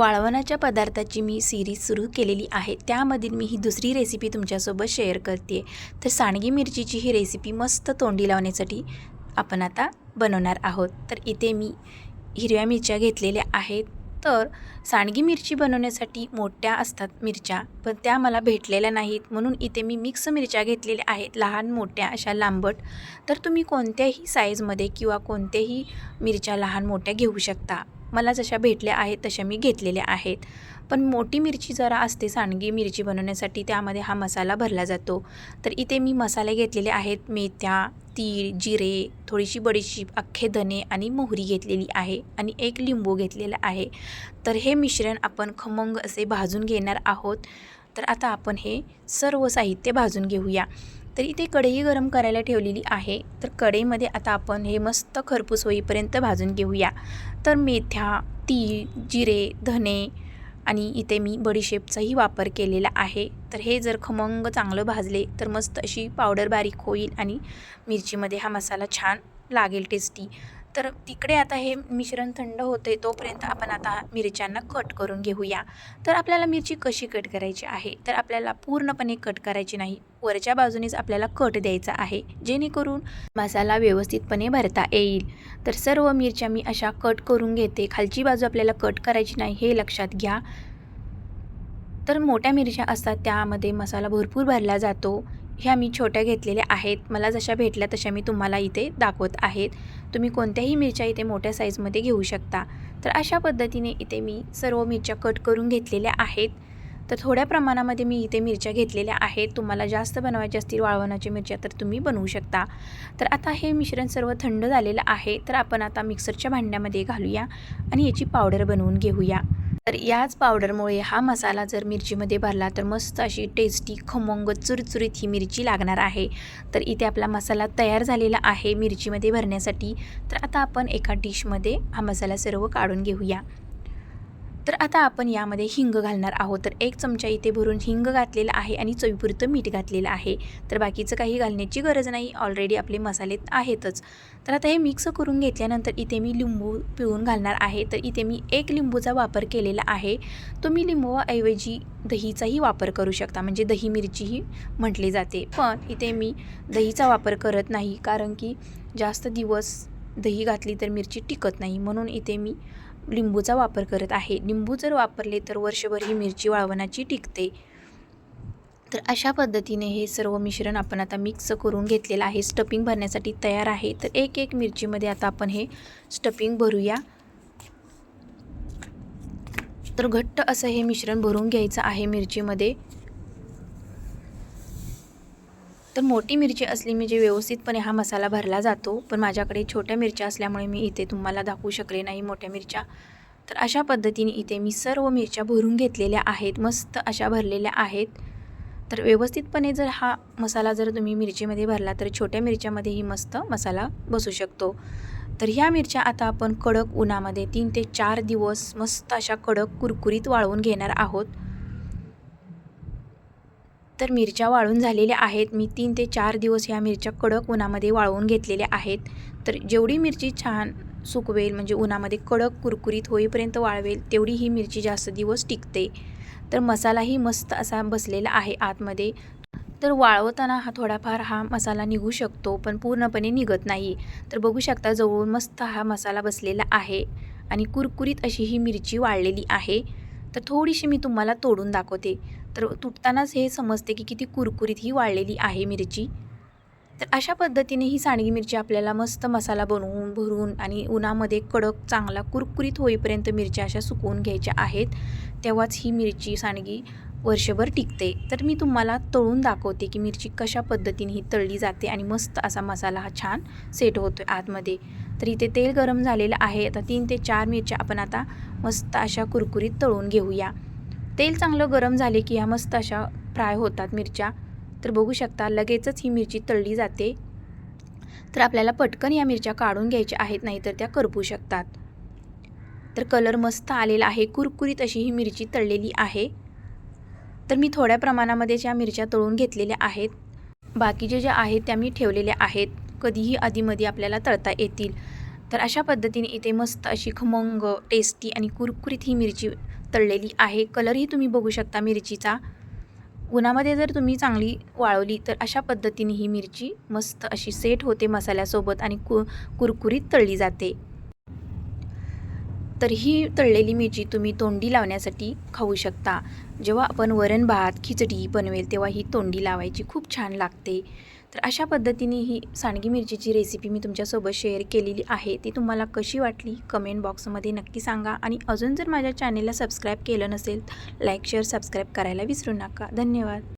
वाळवणाच्या पदार्थाची मी सिरीज सुरू केलेली आहे. त्यामधील मी ही दुसरी रेसिपी तुमच्यासोबत शेअर करते. तर सांडगी मिरचीची ही रेसिपी मस्त तोंडी लावण्यासाठी आपण आता बनवणार आहोत. तर इथे मी हिरव्या मिरच्या घेतलेल्या आहेत. तर सांडगी मिरची बनवण्यासाठी मोठ्या असतात मिरच्या पण त्या मला भेटलेल्या नाहीत. म्हणून इथे मी मिक्स मिरच्या घेतलेल्या आहेत लहान मोठ्या अशा लांबट. तर तुम्ही कोणत्याही साईजमध्ये किंवा कोणत्याही मिरच्या लहान मोठ्या घेऊ शकता. मला जशा भेटल्या आहेत तशा मी घेतलेल्या आहेत. पण मोठी मिरची जरा असते सांडगी मिरची बनवण्यासाठी त्यामध्ये हा मसाला भरला जातो. तर इथे मी मसाले घेतलेले आहेत. मेथ्या तीळ जिरे थोडीशी बडीशीप अख्खे धने आणि मोहरी घेतलेली आहे आणि एक लिंबू घेतलेला आहे. तर हे मिश्रण आपण खमंग असे भाजून घेणार आहोत. तर आता आपण हे सर्व साहित्य भाजून घेऊया. तर इथे कढई गरम करायला ठेवलेली आहे. तर कढईमध्ये आता आपण हे मस्त खरपूस होईपर्यंत भाजून घेऊया. तर मेथ्या तीळ जिरे धने आणि इथे मी बडीशेपचाही वापर केलेला आहे. तर हे जर खमंग चांगलं भाजले तर मस्त अशी पावडर बारीक होईल आणि मिरचीमध्ये हा मसाला छान लागेल टेस्टी तर तिकडे आता हे मिश्रण थंड होते तोपर्यंत आपण आता मिरच्यांना कट करून घेऊया. तर आपल्याला मिरची कशी कट करायची आहे? तर आपल्याला पूर्णपणे कट करायची नाही. वरच्या बाजूनेच आपल्याला कट द्यायचा आहे. जेणेकरून मसाला व्यवस्थितपणे भरता येईल. तर सर्व मिरच्या मी अशा कट करून घेते. खालची बाजू आपल्याला कट करायची नाही हे लक्षात घ्या. तर मोठ्या मिरच्या असतात त्यामध्ये मसाला भरपूर भरला जातो. ह्या मी छोट्या घेतलेल्या आहेत. मला जशा भेटल्या तशा मी तुम्हाला इथे दाखवत आहेत. तुम्ही कोणत्याही मिरच्या इथे मोठ्या साईजमध्ये घेऊ शकता. तर अशा पद्धतीने इथे मी सर्व मिरच्या कट करून घेतलेल्या आहेत. तर थोड्या प्रमाणामध्ये मी इथे मिरच्या घेतलेल्या आहेत. तुम्हाला जास्त बनवायच्या असतील वाळवणाच्या मिरच्या तर तुम्ही बनवू शकता. तर आता हे मिश्रण सर्व थंड झालेलं आहे. तर आपण आता मिक्सरच्या भांड्यामध्ये घालूया आणि याची पावडर बनवून घेऊया. तर याच पावडरमुळे हा मसाला जर मिरचीमध्ये भरला तर मस्त अशी टेस्टी खमंग चुरचुरीत ही मिरची लागणार आहे. तर इथे आपला मसाला तयार झालेला आहे मिरचीमध्ये भरण्यासाठी. तर आता आपण एका डिशमध्ये हा मसाला सर्व काढून घेऊया. तर आता आपण यामध्ये हिंग घालणार आहोत. तर एक चमचा इथे भरून हिंग घातलेला आहे आणि चवीपुरतं मीठ घातलेलं आहे. तर बाकीचं काही घालण्याची गरज नाही. ऑलरेडी आपले मसाले आहेतच. तर आता हे मिक्स करून घेतल्यानंतर इथे मी लिंबू पिळून घालणार आहे. तर इथे मी एक लिंबूचा वापर केलेला आहे. तुम्ही लिंबूऐवजी दहीचाही वापर करू शकता. म्हणजे दही मिरचीही म्हटली जाते. पण इथे मी दहीचा वापर करत नाही. कारण की जास्त दिवस दही घातली तर मिरची टिकत नाही. म्हणून इथे मी लिंबूचा वापर करत आहे. लिंबू जर वापरले तर वर्षभर ही मिरची वाळवणाची टिकते. तर अशा पद्धतीने हे सर्व मिश्रण आपण आता मिक्स करून घेतलेलं आहे. स्टफिंग भरण्यासाठी तयार आहे. तर एक एक मिरचीमध्ये आता आपण हे स्टफिंग भरूया. तर घट्ट असं हे मिश्रण भरून घ्यायचं आहे मिरचीमध्ये. तर मोठी मिरची असली म्हणजे व्यवस्थितपणे हा मसाला भरला जातो पण माझ्याकडे छोट्या मिरच्या असल्यामुळे मी इथे तुम्हाला दाखवू शकले नाही मोठ्या मिरच्या. तर अशा पद्धतीने इथे मी सर्व मिरच्या भरून घेतलेल्या आहेत मस्त अशा भरलेल्या आहेत. तर व्यवस्थितपणे जर हा मसाला जर तुम्ही मिरचीमध्ये भरला तर छोट्या मिरच्यामध्येही मस्त मसाला बसू शकतो. तर ह्या मिरच्या आता आपण कडक उन्हामध्ये तीन ते चार दिवस मस्त अशा कडक कुरकुरीत वाळवून घेणार आहोत. तर मिरच्या वाळून झालेल्या आहेत. मी तीन ते चार दिवस ह्या मिरच्या कडक उन्हामध्ये वाळवून घेतलेल्या आहेत. तर जेवढी मिरची छान सुकवेल म्हणजे उन्हामध्ये कडक कुरकुरीत होईपर्यंत वाळवेल तेवढी ही मिरची जास्त दिवस टिकते. तर मसालाही मस्त असा बसलेला आहे आतमध्ये. तर वाळवताना हा थोडाफार हा मसाला निघू शकतो पण पूर्णपणे निघत नाही. तर बघू शकता जवळून मस्त हा मसाला बसलेला आहे आणि कुरकुरीत अशी ही मिरची वाळलेली आहे. तर थोडीशी मी तुम्हाला तोडून दाखवते. तर तुटतानाच हे समजते की किती कुरकुरीत ही वाळलेली आहे मिरची. तर अशा पद्धतीने ही सांडगी मिरची आपल्याला मस्त मसाला बनवून भरून आणि उन्हामध्ये कडक चांगला कुरकुरीत होईपर्यंत मिरच्या अशा सुकवून घ्यायच्या आहेत. तेव्हाच ही मिरची सांडगी वर्षभर टिकते. तर मी तुम्हाला तळून दाखवते की मिरची कशा पद्धतीने ही तळली जाते आणि मस्त असा मसाला हा छान सेट होतो आहे आतमध्ये. तर इथे तेल गरम झालेलं आहे. आता तीन ते चार मिरच्या आपण आता मस्त अशा कुरकुरीत तळून घेऊया. तेल चांगलं गरम झाले की ह्या मस्त अशा फ्राय होतात मिरच्या. तर बघू शकता लगेचच ही मिरची तळली जाते. तर आपल्याला पटकन या मिरच्या काढून घ्यायच्या आहेत नाही तर त्या करपू शकतात. तर कलर मस्त आलेला आहे कुरकुरीत अशी ही मिरची तळलेली आहे. तर मी थोड्या प्रमाणामध्ये ज्या मिरच्या तळून घेतलेल्या आहेत बाकीचे ज्या आहेत त्या मी ठेवलेल्या आहेत. कधीही आधीमध्ये आपल्याला तळता येतील. तर अशा पद्धतीने इथे मस्त अशी खमंग टेस्टी आणि कुरकुरीत ही मिरची तळलेली आहे. कलरही तुम्ही बघू शकता मिरचीचा. उन्हामध्ये जर तुम्ही चांगली वाळवली तर अशा पद्धतीने ही मिरची मस्त अशी सेट होते मसाल्यासोबत आणि कु कुरकुरीत तळली जाते. तर ही तळलेली मिरची तुम्ही तोंडी लावण्यासाठी खाऊ शकता. जेव्हा आपण वरण भात खिचडी बनवेल तेव्हा ही तोंडी लावायची खूप छान लागते. तर अशा पद्धतीने ही सांडगी मिरचीची रेसिपी मी तुमच्यासोबत शेअर केलेली आहे. ती तुम्हाला कशी वाटली? कमेंट बॉक्समध्ये नक्की सांगा. आणि अजून जर माझ्या चॅनेलला सबस्क्राईब केलं नसेल लाईक शेअर सबस्क्राईब करायला विसरू नका. धन्यवाद.